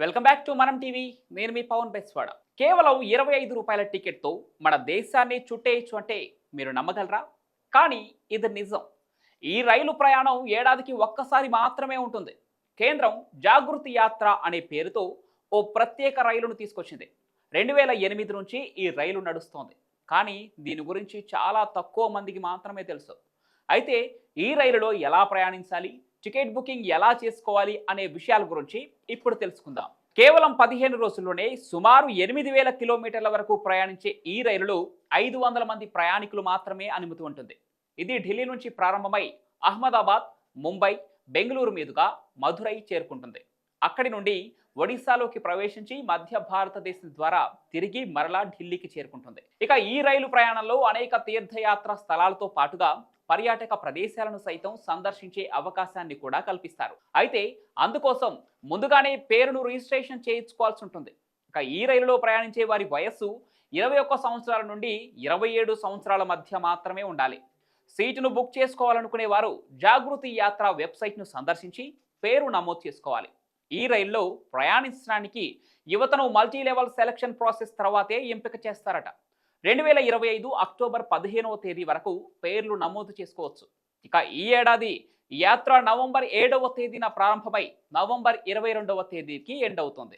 Welcome back to Manam TV నేను మీ పవన్ బెస్వాడ. కేవలం ఇరవై ఐదు రూపాయల టికెట్తో మన దేశాన్ని చుట్టేయచ్చు అంటే మీరు నమ్మగలరా? కానీ ఇది నిజం. ఈ రైలు ప్రయాణం ఏడాదికి ఒక్కసారి మాత్రమే ఉంటుంది. కేంద్రం జాగృతి యాత్ర అనే పేరుతో ఓ ప్రత్యేక రైలును తీసుకొచ్చింది. రెండు వేల ఎనిమిది నుంచి ఈ రైలు నడుస్తోంది. కానీ దీని గురించి చాలా తక్కువ మందికి మాత్రమే తెలుసు. అయితే ఈ రైలులో ఎలా ప్రయాణించాలి? టికెట్ బుకింగ్ ఎలా చేసుకోవాలి అనే విషయాల గురించి ఇప్పుడు తెలుసుకుందాం. కేవలం పదిహేను రోజుల్లోనే సుమారు ఎనిమిది వేల కిలోమీటర్ల వరకు ప్రయాణించే ఈ రైలులో ఐదు వందల మంది ప్రయాణికులు మాత్రమే అనుమతి ఉంటుంది. ఇది ఢిల్లీ నుంచి ప్రారంభమై అహ్మదాబాద్ ముంబై బెంగళూరు మీదుగా మధురై చేరుకుంటుంది. అక్కడి నుండి ఒడిశాలోకి ప్రవేశించి మధ్య భారతదేశం ద్వారా తిరిగి మరలా ఢిల్లీకి చేరుకుంటుంది. ఇక ఈ రైలు ప్రయాణంలో అనేక తీర్థయాత్ర స్థలాలతో పాటుగా పర్యాటక ప్రదేశాలను సైతం సందర్శించే అవకాశాన్ని కూడా కల్పిస్తారు. అయితే అందుకోసం ముందుగానే పేరును రిజిస్ట్రేషన్ చేయించుకోవాల్సి ఉంటుంది. ఇక ఈ రైలులో ప్రయాణించే వారి వయస్సు ఇరవై ఒక్క సంవత్సరాల నుండి ఇరవై ఏడు సంవత్సరాల మధ్య మాత్రమే ఉండాలి. సీటును బుక్ చేసుకోవాలనుకునే వారు జాగృతి యాత్ర వెబ్సైట్ను సందర్శించి పేరు నమోదు చేసుకోవాలి. ఈ రైల్లో ప్రయాణించడానికి యువతను మల్టీ లెవెల్ సెలక్షన్ ప్రాసెస్ తర్వాతే ఎంపిక చేస్తారట. రెండు వేల ఇరవై ఐదు అక్టోబర్ పదిహేనవ తేదీ వరకు పేర్లు నమోదు చేసుకోవచ్చు. ఇక ఈ ఏడాది యాత్ర నవంబర్ ఏడవ తేదీన ప్రారంభమై నవంబర్ ఇరవై రెండవ తేదీకి ఎండ్ అవుతుంది.